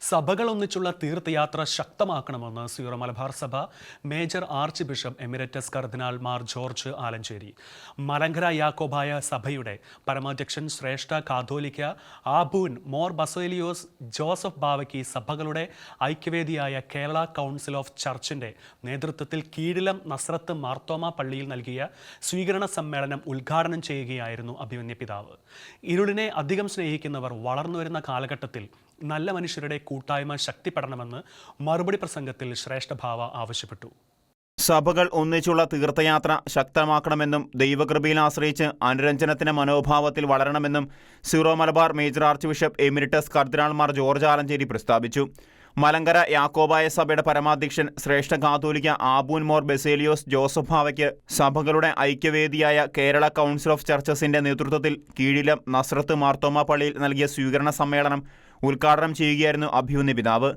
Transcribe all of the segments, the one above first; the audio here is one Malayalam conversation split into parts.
സഭകൾ ഒന്നിച്ചുള്ള തീർത്ഥയാത്ര ശക്തമാക്കണമെന്ന് സീറോ മലബാർ സഭ മേജർ ആർച്ച് ബിഷപ്പ് എമിരറ്റസ് കർദിനാൾ മാർ ജോർജ് ആലഞ്ചേരി. മലങ്കര യാക്കോബായ സഭയുടെ പരമാധ്യക്ഷൻ ശ്രേഷ്ഠ കാതോലിക്ക ആബൂൻ മോർ ബസേലിയോസ് ജോസഫ് ബാവയ്ക്ക് സഭകളുടെ ഐക്യവേദിയായ കേരള കൗൺസിൽ ഓഫ് ചർച്ചിന്റെ നേതൃത്വത്തിൽ കീഴിലം നസ്രത്ത് മാർത്തോമ പള്ളിയിൽ നൽകിയ സ്വീകരണ സമ്മേളനം ഉദ്ഘാടനം ചെയ്യുകയായിരുന്നു അഭിമന്യ പിതാവ്. ഇരുളിനെ അധികം സ്നേഹിക്കുന്നവർ വളർന്നുവരുന്ന കാലഘട്ടത്തിൽ നല്ല മനുഷ്യരുടെ കൂട്ടായ്മ ശക്തിപ്പെടണമെന്ന് മറുപടി പ്രസംഗത്തിൽ ശ്രേഷ്ഠഭാവ ആവശ്യപ്പെട്ടു. സഭകൾ ഒന്നിച്ചുള്ള തീർത്ഥയാത്ര ശക്തമാക്കണമെന്നും ദൈവകൃപയിൽ ആശ്രയിച്ച് അനുരഞ്ജനത്തിന്റെ മനോഭാവത്തിൽ വളരണമെന്നും Syro Malabar major archbishop emeritus കർദിനാൾമാർ George Alencherry പ്രസ്താവിച്ചു. മലങ്കര യാക്കോബായ സഭയുടെ പരമാധ്യക്ഷൻ ശ്രേഷ്ഠ കാതോലിക്ക ആബൂൻ മോർ ബെസേലിയോസ് ജോസഫ് ഭാവയ്ക്ക് സഭകളുടെ ഐക്യവേദിയായ കേരള കൗൺസിൽ ഓഫ് ചർച്ചസിന്റെ നേതൃത്വത്തിൽ കീഴിലം നസ്രത്ത് മാർത്തോമ പള്ളിയിൽ നൽകിയ സ്വീകരണ സമ്മേളനം ഉദ്ഘാടനം ചെയ്യുകയായിരുന്നു അഭ്യുന്ന പിതാവ്.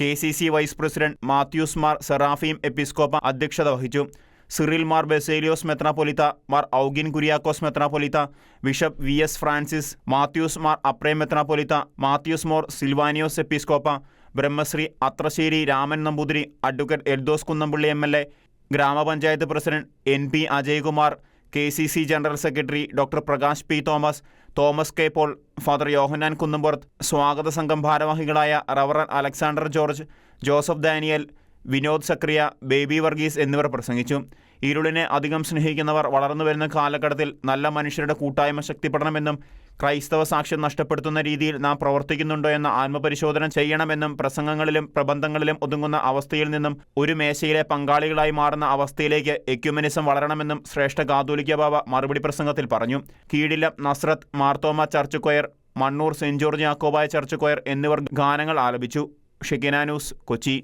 K C C vice president Mathews Mar Seraphim എപ്പിസ്കോപ്പ അധ്യക്ഷത വഹിച്ചു. സിറിൽ മാർ ബെസേലിയോസ് മെത്രാപൊലിത്ത Mar Augen Kuriakose മെത്രാപൊലിത്ത bishop V S Francis Mathews Mar Aprem മെത്രാപൊലിത്ത Mathews Mor Silvanios Episcopa Brahmasree Athrasseri Raman Namboothiri advocate Eldhose Kunnampally M L A ഗ്രാമപഞ്ചായത്ത് president N P Ajaykumar K C C general secretary doctor Prakash P Thomas Thomas K Paul father Yohannan Kunnampurath സ്വാഗത സംഘം ഭാരവാഹികളായ reverend Alexander George Joseph Daniel Vinod Zacharia Baby Varghese എന്നിവർ പ്രസംഗിച്ചു. ഇരുളിനെ അധികം സ്നേഹിക്കുന്നവർ വളർന്നു വരുന്ന കാലഘട്ടത്തിൽ നല്ല മനുഷ്യരുടെ കൂട്ടായ്മ ശക്തിപ്പെടണമെന്നും ക്രൈസ്തവ സാക്ഷ്യം നഷ്ടപ്പെടുത്തുന്ന രീതിയിൽ നാം പ്രവർത്തിക്കുന്നുണ്ടോ എന്ന ആത്മപരിശോധന ചെയ്യണമെന്നും പ്രസംഗങ്ങളിലും പ്രബന്ധങ്ങളിലും ഒതുങ്ങുന്ന അവസ്ഥയിൽ നിന്നും ഒരു മേശയിലെ പങ്കാളികളായി മാറുന്ന അവസ്ഥയിലേക്ക് എക്യുമനിസം വളരണമെന്നും ശ്രേഷ്ഠ കാതോലിക്ക ബാബ മറുപടി പ്രസംഗത്തിൽ പറഞ്ഞു. Keezhillam Nazareth Marthoma church choir Mannoor saint George Yakobaya church choir എന്നിവർ ഗാനങ്ങൾ ആലപിച്ചു. ഷിഗിനാനൂസ് കൊച്ചി.